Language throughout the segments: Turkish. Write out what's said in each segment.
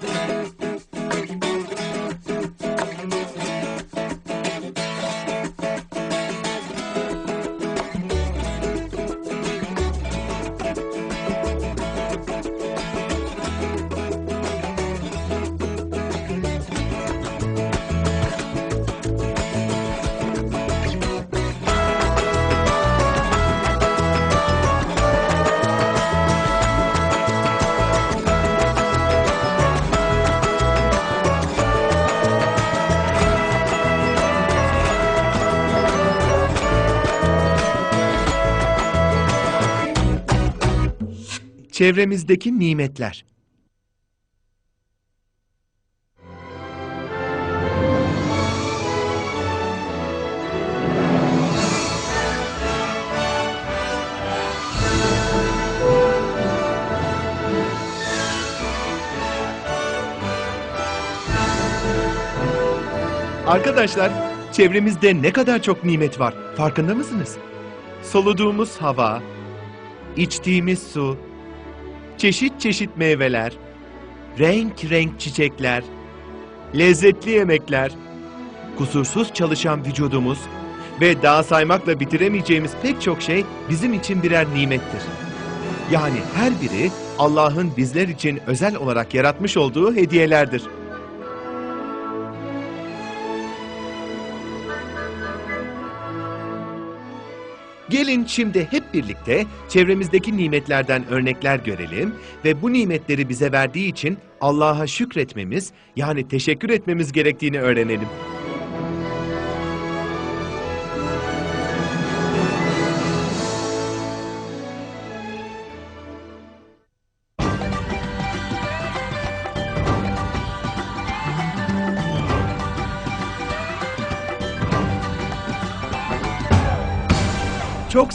Música Çevremizdeki nimetler. Arkadaşlar, çevremizde ne kadar çok nimet var. Farkında mısınız? Soluduğumuz hava, içtiğimiz su, çeşit çeşit meyveler, renk renk çiçekler, lezzetli yemekler, kusursuz çalışan vücudumuz ve daha saymakla bitiremeyeceğimiz pek çok şey bizim için birer nimettir. Yani her biri Allah'ın bizler için özel olarak yaratmış olduğu hediyelerdir. Gelin şimdi hep birlikte çevremizdeki nimetlerden örnekler görelim ve bu nimetleri bize verdiği için Allah'a şükretmemiz yani teşekkür etmemiz gerektiğini öğrenelim.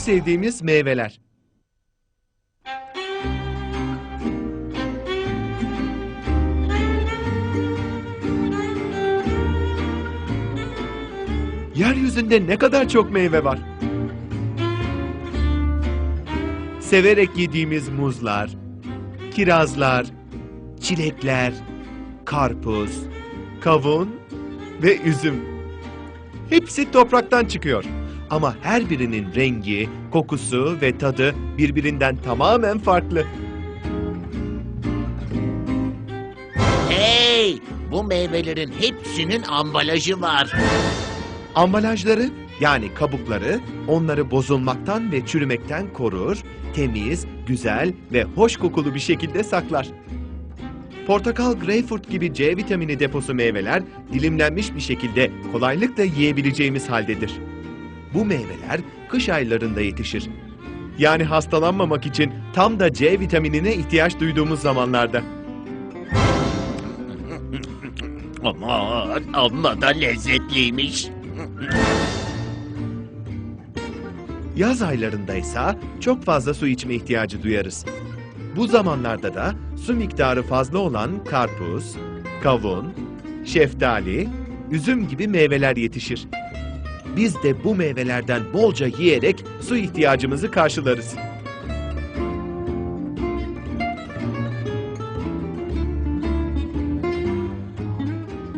Sevdiğimiz meyveler. Yeryüzünde ne kadar çok meyve var. Severek yediğimiz muzlar, kirazlar, çilekler, karpuz, kavun ve üzüm. Hepsi topraktan çıkıyor. Ama her birinin rengi, kokusu ve tadı birbirinden tamamen farklı. Hey! Bu meyvelerin hepsinin ambalajı var. Ambalajları yani kabukları onları bozulmaktan ve çürümekten korur, temiz, güzel ve hoş kokulu bir şekilde saklar. Portakal, greyfurt gibi C vitamini deposu meyveler dilimlenmiş bir şekilde kolaylıkla yiyebileceğimiz haldedir. Bu meyveler kış aylarında yetişir. Yani hastalanmamak için tam da C vitaminine ihtiyaç duyduğumuz zamanlarda. Aman amma da lezzetliymiş. Yaz aylarında ise çok fazla su içme ihtiyacı duyarız. Bu zamanlarda da su miktarı fazla olan karpuz, kavun, şeftali, üzüm gibi meyveler yetişir. Biz de bu meyvelerden bolca yiyerek su ihtiyacımızı karşılarız.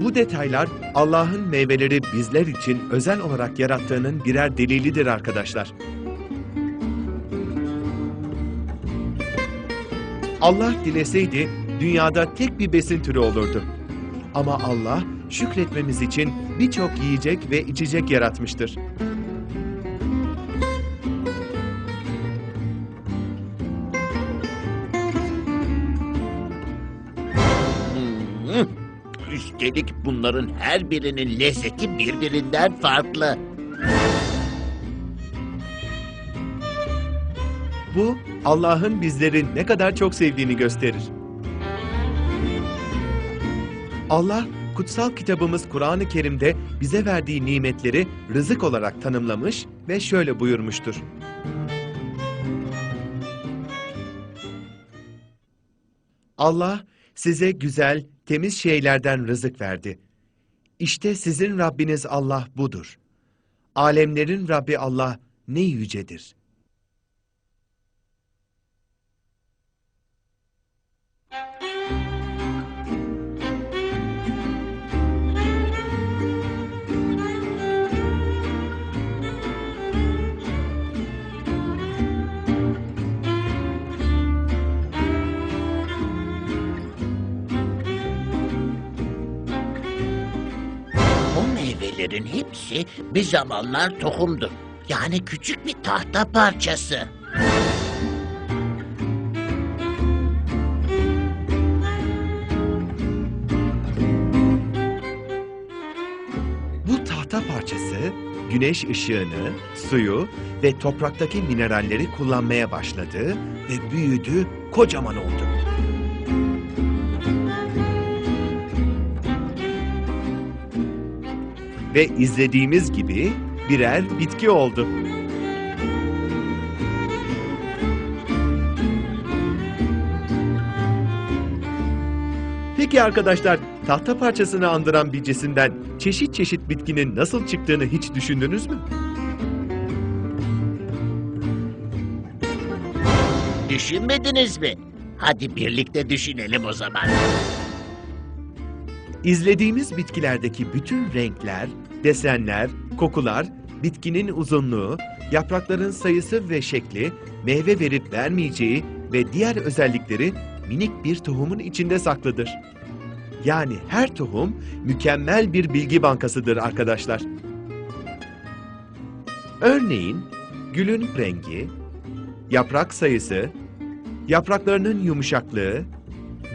Bu detaylar Allah'ın meyveleri bizler için özel olarak yarattığının birer delilidir arkadaşlar. Allah dileseydi dünyada tek bir besin türü olurdu. Ama Allah şükretmemiz için birçok yiyecek ve içecek yaratmıştır. Hmm. Üstelik bunların her birinin lezzeti birbirinden farklı. Bu Allah'ın bizleri ne kadar çok sevdiğini gösterir. Allah kutsal kitabımız Kur'an-ı Kerim'de bize verdiği nimetleri rızık olarak tanımlamış ve şöyle buyurmuştur. Allah size güzel, temiz şeylerden rızık verdi. İşte sizin Rabbiniz Allah budur. Alemlerin Rabbi Allah ne yücedir. Hepsi bir zamanlar tohumdur. Yani küçük bir tahta parçası. Bu tahta parçası güneş ışığını, suyu ve topraktaki mineralleri kullanmaya başladı ve büyüdü, kocaman oldu. Ve izlediğimiz gibi birer bitki oldu. Peki arkadaşlar, tahta parçasını andıran bir cisimden çeşit çeşit bitkinin nasıl çıktığını hiç düşündünüz mü? Düşünmediniz mi? Hadi birlikte düşünelim o zaman. İzlediğimiz bitkilerdeki bütün renkler, desenler, kokular, bitkinin uzunluğu, yaprakların sayısı ve şekli, meyve verip vermeyeceği ve diğer özellikleri minik bir tohumun içinde saklıdır. Yani her tohum mükemmel bir bilgi bankasıdır arkadaşlar. Örneğin gülün rengi, yaprak sayısı, yapraklarının yumuşaklığı,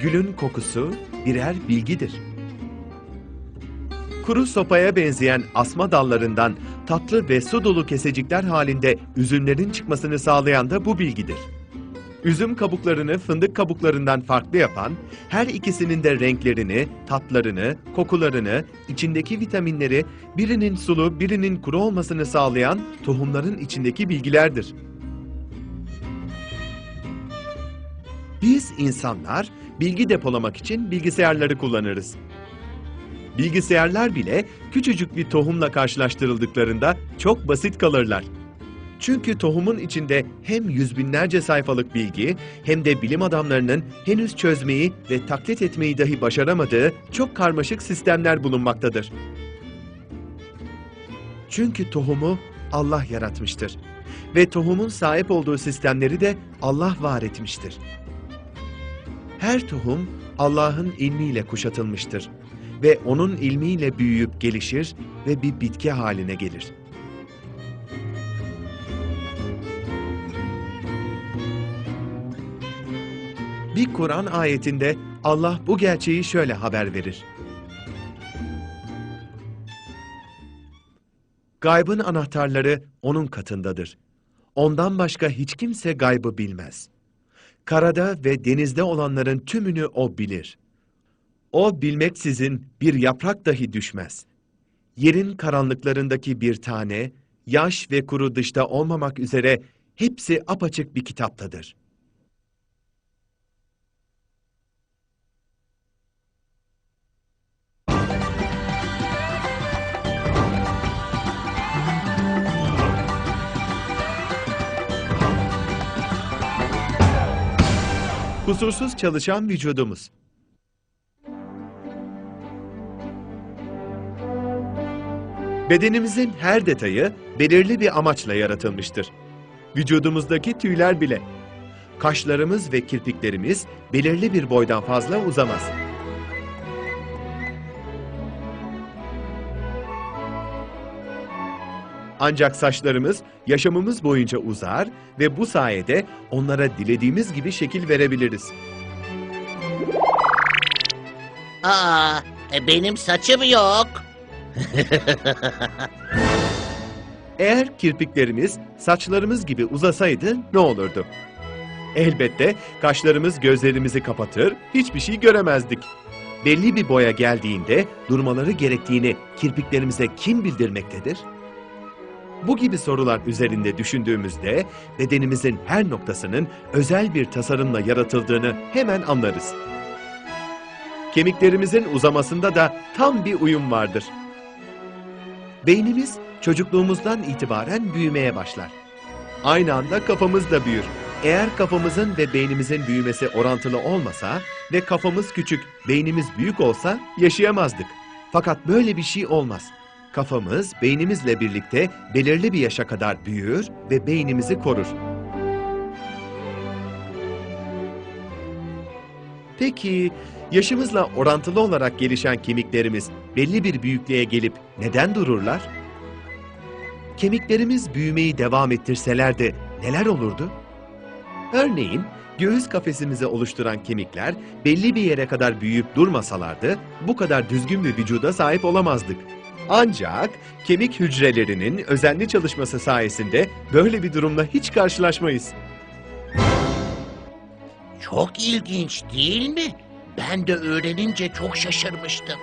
gülün kokusu birer bilgidir. Kuru sopaya benzeyen asma dallarından tatlı ve su dolu kesecikler halinde üzümlerin çıkmasını sağlayan da bu bilgidir. Üzüm kabuklarını fındık kabuklarından farklı yapan, her ikisinin de renklerini, tatlarını, kokularını, içindeki vitaminleri birinin sulu, birinin kuru olmasını sağlayan tohumların içindeki bilgilerdir. Biz insanlar bilgi depolamak için bilgisayarları kullanırız. Bilgisayarlar bile küçücük bir tohumla karşılaştırıldıklarında çok basit kalırlar. Çünkü tohumun içinde hem yüz binlerce sayfalık bilgi hem de bilim adamlarının henüz çözmeyi ve taklit etmeyi dahi başaramadığı çok karmaşık sistemler bulunmaktadır. Çünkü tohumu Allah yaratmıştır ve tohumun sahip olduğu sistemleri de Allah var etmiştir. Her tohum Allah'ın ilmiyle kuşatılmıştır ve onun ilmiyle büyüyüp gelişir ve bir bitki haline gelir. Bir Kur'an ayetinde Allah bu gerçeği şöyle haber verir. Gaybın anahtarları onun katındadır. Ondan başka hiç kimse gaybı bilmez. Karada ve denizde olanların tümünü o bilir. O bilmeksizin bir yaprak dahi düşmez. Yerin karanlıklarındaki bir tane, yaş ve kuru dışta olmamak üzere hepsi apaçık bir kitaptadır. Kusursuz çalışan vücudumuz. Bedenimizin her detayı belirli bir amaçla yaratılmıştır. Vücudumuzdaki tüyler bile. Kaşlarımız ve kirpiklerimiz belirli bir boydan fazla uzamaz. Ancak saçlarımız yaşamımız boyunca uzar ve bu sayede onlara dilediğimiz gibi şekil verebiliriz. Aa, e, benim saçım yok. Eğer kirpiklerimiz saçlarımız gibi uzasaydı ne olurdu? Elbette kaşlarımız gözlerimizi kapatır, hiçbir şey göremezdik. Belli bir boya geldiğinde durmaları gerektiğini kirpiklerimize kim bildirmektedir? Bu gibi sorular üzerinde düşündüğümüzde bedenimizin her noktasının özel bir tasarımla yaratıldığını hemen anlarız. Kemiklerimizin uzamasında da tam bir uyum vardır. Beynimiz çocukluğumuzdan itibaren büyümeye başlar. Aynı anda kafamız da büyür. Eğer kafamızın ve beynimizin büyümesi orantılı olmasa ve kafamız küçük, beynimiz büyük olsa yaşayamazdık. Fakat böyle bir şey olmaz. Kafamız beynimizle birlikte belirli bir yaşa kadar büyür ve beynimizi korur. Peki yaşımızla orantılı olarak gelişen kemiklerimiz belli bir büyüklüğe gelip neden dururlar? Kemiklerimiz büyümeyi devam ettirseler de neler olurdu? Örneğin göğüs kafesimizi oluşturan kemikler belli bir yere kadar büyüyüp durmasalardı bu kadar düzgün bir vücuda sahip olamazdık. Ancak kemik hücrelerinin özenli çalışması sayesinde böyle bir durumla hiç karşılaşmayız. Çok ilginç değil mi? Ben de öğrenince çok şaşırmıştım.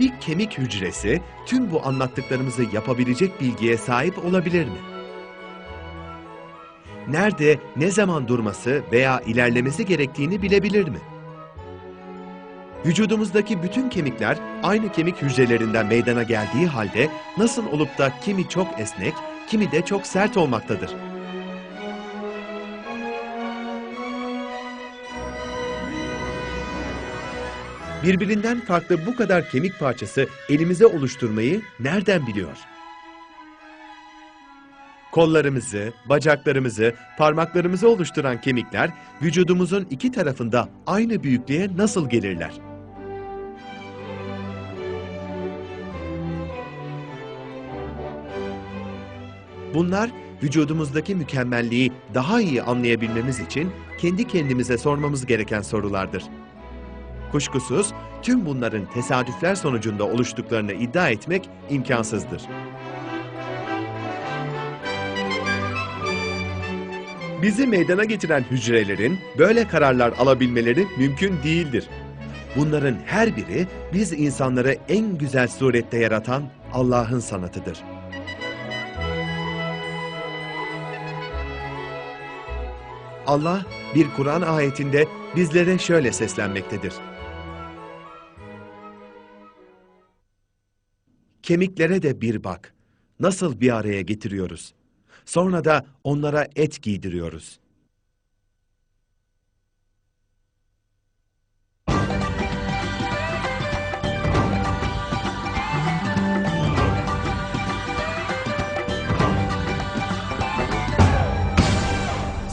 Bir kemik hücresi tüm bu anlattıklarımızı yapabilecek bilgiye sahip olabilir mi? Nerede, ne zaman durması veya ilerlemesi gerektiğini bilebilir mi? Vücudumuzdaki bütün kemikler aynı kemik hücrelerinden meydana geldiği halde nasıl olup da kimi çok esnek, kimi de çok sert olmaktadır? Birbirinden farklı bu kadar kemik parçası elimize oluşturmayı nereden biliyor? Kollarımızı, bacaklarımızı, parmaklarımızı oluşturan kemikler vücudumuzun iki tarafında aynı büyüklüğe nasıl gelirler? Bunlar vücudumuzdaki mükemmelliği daha iyi anlayabilmemiz için kendi kendimize sormamız gereken sorulardır. Kuşkusuz tüm bunların tesadüfler sonucunda oluştuklarını iddia etmek imkansızdır. Bizi meydana getiren hücrelerin böyle kararlar alabilmeleri mümkün değildir. Bunların her biri biz insanları en güzel surette yaratan Allah'ın sanatıdır. Allah bir Kur'an ayetinde bizlere şöyle seslenmektedir. Kemiklere de bir bak. Nasıl bir araya getiriyoruz. Sonra da onlara et giydiriyoruz.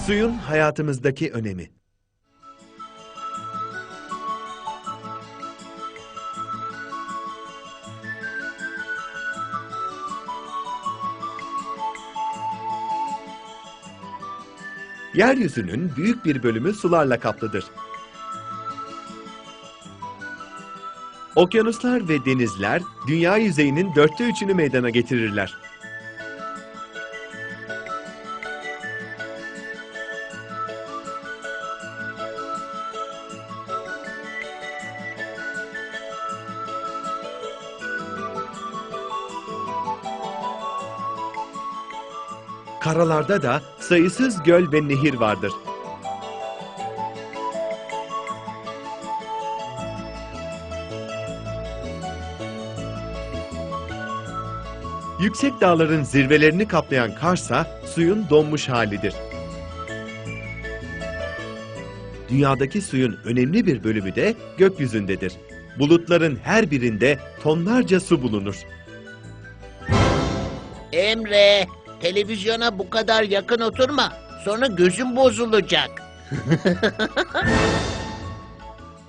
Suyun hayatımızdaki önemi. Yeryüzünün büyük bir bölümü sularla kaplıdır. Okyanuslar ve denizler dünya yüzeyinin dörtte üçünü meydana getirirler. Karalarda da sayısız göl ve nehir vardır. Yüksek dağların zirvelerini kaplayan karsa suyun donmuş halidir. Dünyadaki suyun önemli bir bölümü de gökyüzündedir. Bulutların her birinde tonlarca su bulunur. Emre, televizyona bu kadar yakın oturma. Sonra gözün bozulacak.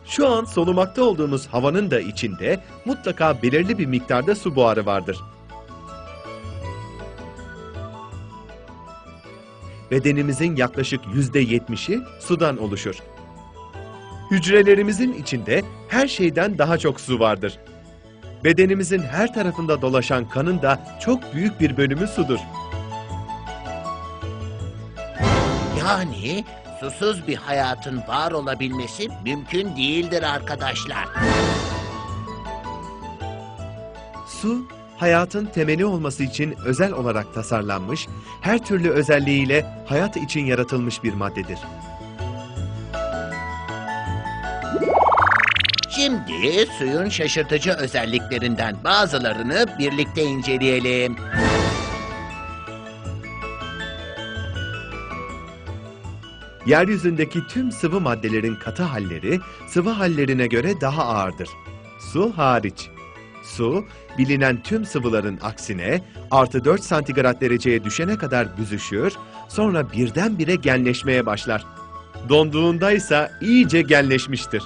Şu an solumakta olduğumuz havanın da içinde mutlaka belirli bir miktarda su buharı vardır. Bedenimizin yaklaşık yüzde yetmişi sudan oluşur. Hücrelerimizin içinde her şeyden daha çok su vardır. Bedenimizin her tarafında dolaşan kanın da çok büyük bir bölümü sudur. Yani susuz bir hayatın var olabilmesi mümkün değildir arkadaşlar. Su, hayatın temeli olması için özel olarak tasarlanmış, her türlü özelliğiyle hayat için yaratılmış bir maddedir. Şimdi suyun şaşırtıcı özelliklerinden bazılarını birlikte inceleyelim. Yeryüzündeki tüm sıvı maddelerin katı halleri sıvı hallerine göre daha ağırdır. Su hariç. Su, bilinen tüm sıvıların aksine artı 4 santigrat dereceye düşene kadar büzüşür, sonra birdenbire genleşmeye başlar. donduğunda ise iyice genleşmiştir.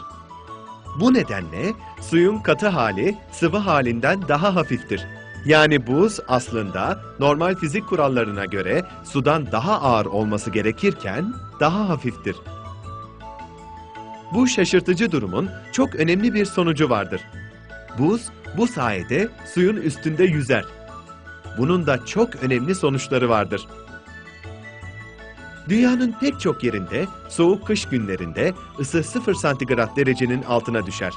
Bu nedenle suyun katı hali sıvı halinden daha hafiftir. Yani buz aslında normal fizik kurallarına göre sudan daha ağır olması gerekirken daha hafiftir. Bu şaşırtıcı durumun çok önemli bir sonucu vardır. Buz bu sayede suyun üstünde yüzer. Bunun da çok önemli sonuçları vardır. Dünyanın pek çok yerinde soğuk kış günlerinde ısı 0 santigrat derecenin altına düşer.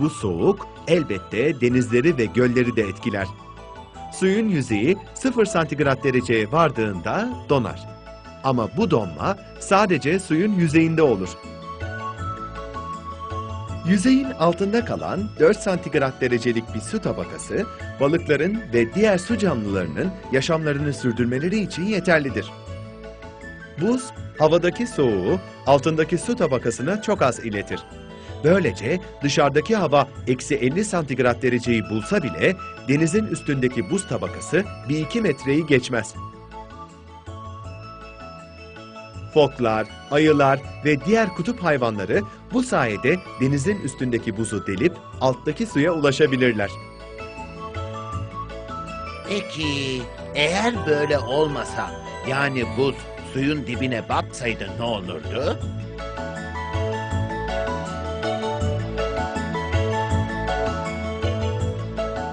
Bu soğuk elbette denizleri ve gölleri de etkiler. Suyun yüzeyi 0 santigrat dereceye vardığında donar. Ama bu donma sadece suyun yüzeyinde olur. Yüzeyin altında kalan 4 santigrat derecelik bir su tabakası, balıkların ve diğer su canlılarının yaşamlarını sürdürmeleri için yeterlidir. Buz, havadaki soğuğu altındaki su tabakasına çok az iletir. Böylece dışarıdaki hava eksi 50 santigrat dereceyi bulsa bile denizin üstündeki buz tabakası 1-2 metreyi geçmez. Foklar, ayılar ve diğer kutup hayvanları bu sayede denizin üstündeki buzu delip alttaki suya ulaşabilirler. Peki eğer böyle olmasa yani buz suyun dibine batsaydı ne olurdu?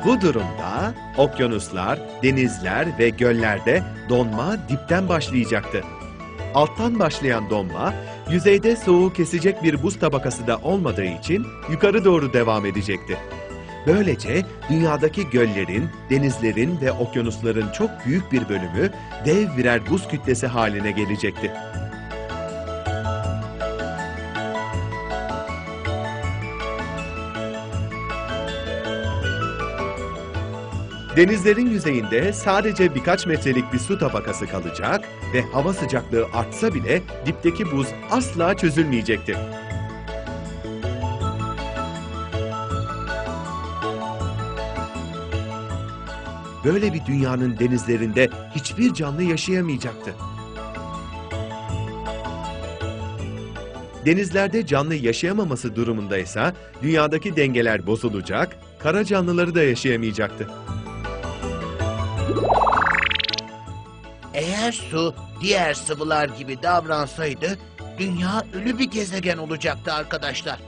Bu durumda okyanuslar, denizler ve göllerde donma dipten başlayacaktı. Alttan başlayan donma, yüzeyde soğuğu kesecek bir buz tabakası da olmadığı için yukarı doğru devam edecekti. Böylece dünyadaki göllerin, denizlerin ve okyanusların çok büyük bir bölümü dev birer buz kütlesi haline gelecekti. Denizlerin yüzeyinde sadece birkaç metrelik bir su tabakası kalacak ve hava sıcaklığı artsa bile dipteki buz asla çözülmeyecekti. Böyle bir dünyanın denizlerinde hiçbir canlı yaşayamayacaktı. Denizlerde canlı yaşayamaması durumunda ise dünyadaki dengeler bozulacak, kara canlıları da yaşayamayacaktı. Eğer su diğer sıvılar gibi davransaydı dünya ölü bir gezegen olacaktı arkadaşlar.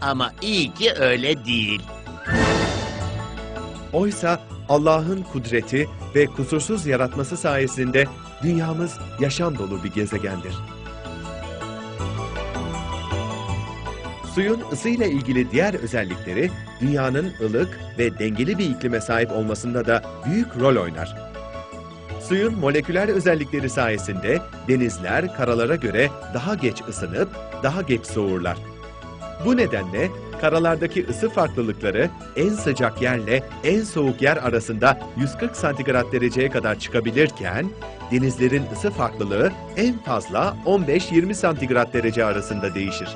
Ama iyi ki öyle değil. Oysa Allah'ın kudreti ve kusursuz yaratması sayesinde dünyamız yaşam dolu bir gezegendir. Suyun ısıyla ilgili diğer özellikleri dünyanın ılık ve dengeli bir iklime sahip olmasında da büyük rol oynar. Suyun moleküler özellikleri sayesinde denizler karalara göre daha geç ısınıp daha geç soğurlar. Bu nedenle karalardaki ısı farklılıkları en sıcak yerle en soğuk yer arasında 140 santigrat dereceye kadar çıkabilirken denizlerin ısı farklılığı en fazla 15-20 santigrat derece arasında değişir.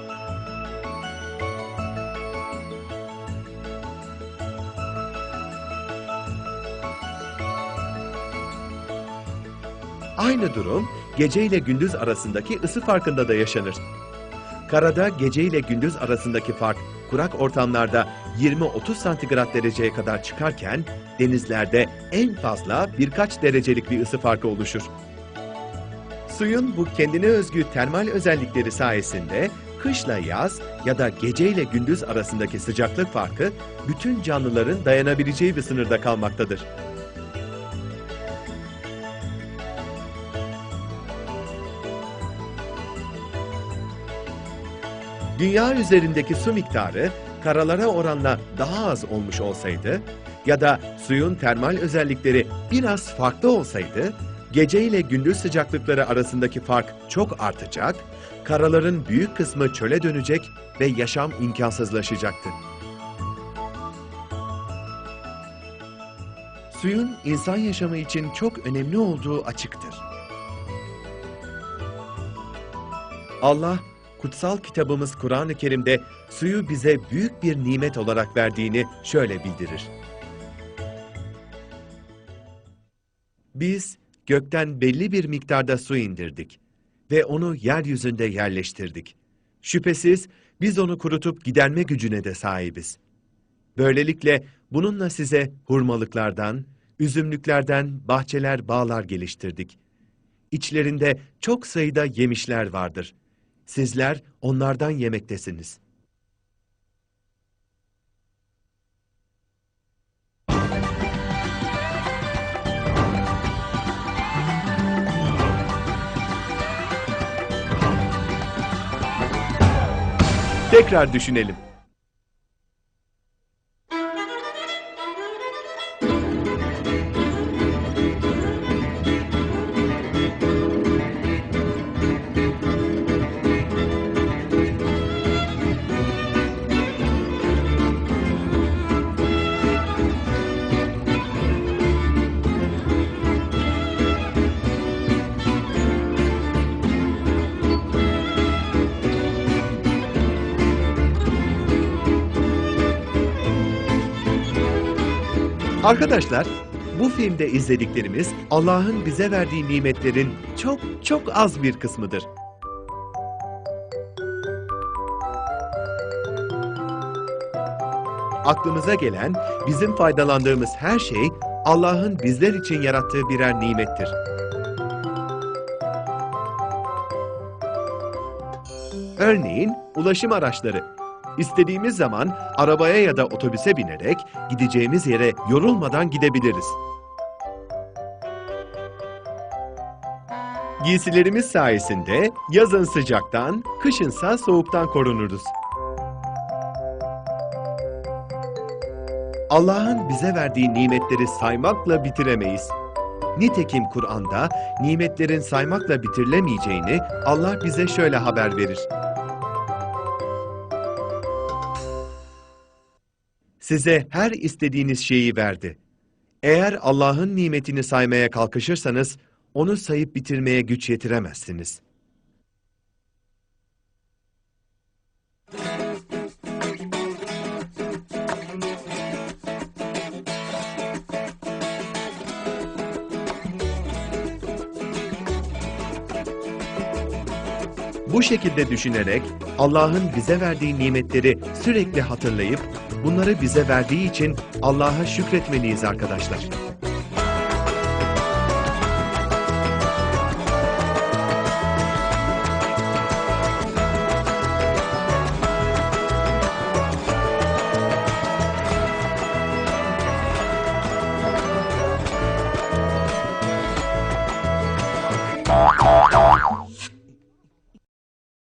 Aynı durum gece ile gündüz arasındaki ısı farkında da yaşanır. Karada gece ile gündüz arasındaki fark kurak ortamlarda 20-30 santigrat dereceye kadar çıkarken denizlerde en fazla birkaç derecelik bir ısı farkı oluşur. Suyun bu kendine özgü termal özellikleri sayesinde kışla yaz ya da gece ile gündüz arasındaki sıcaklık farkı bütün canlıların dayanabileceği bir sınırda kalmaktadır. Dünya üzerindeki su miktarı karalara oranla daha az olmuş olsaydı ya da suyun termal özellikleri biraz farklı olsaydı, gece ile gündüz sıcaklıkları arasındaki fark çok artacak, karaların büyük kısmı çöle dönecek ve yaşam imkansızlaşacaktı. Suyun insan yaşamı için çok önemli olduğu açıktır. Allah kutsal kitabımız Kur'an-ı Kerim'de suyu bize büyük bir nimet olarak verdiğini şöyle bildirir. Biz gökten belli bir miktarda su indirdik. ve onu yeryüzünde yerleştirdik. Şüphesiz biz onu kurutup giderme gücüne de sahibiz. Böylelikle bununla size hurmalıklardan, üzümlüklerden bahçeler, bağlar geliştirdik. İçlerinde çok sayıda yemişler vardır. Sizler onlardan yemektesiniz. Tekrar düşünelim. Arkadaşlar, bu filmde izlediklerimiz Allah'ın bize verdiği nimetlerin çok çok az bir kısmıdır. Aklımıza gelen, bizim faydalandığımız her şey Allah'ın bizler için yarattığı birer nimettir. Örneğin ulaşım araçları. İstediğimiz zaman arabaya ya da otobüse binerek gideceğimiz yere yorulmadan gidebiliriz. Giysilerimiz sayesinde yazın sıcaktan, kışınsa soğuktan korunuruz. Allah'ın bize verdiği nimetleri saymakla bitiremeyiz. Nitekim Kur'an'da nimetlerin saymakla bitirilemeyeceğini Allah bize şöyle haber verir. Size her istediğiniz şeyi verdi. Eğer Allah'ın nimetini saymaya kalkışırsanız, onu sayıp bitirmeye güç yetiremezsiniz. Bu şekilde düşünerek Allah'ın bize verdiği nimetleri sürekli hatırlayıp bunları bize verdiği için Allah'a şükretmeliyiz arkadaşlar.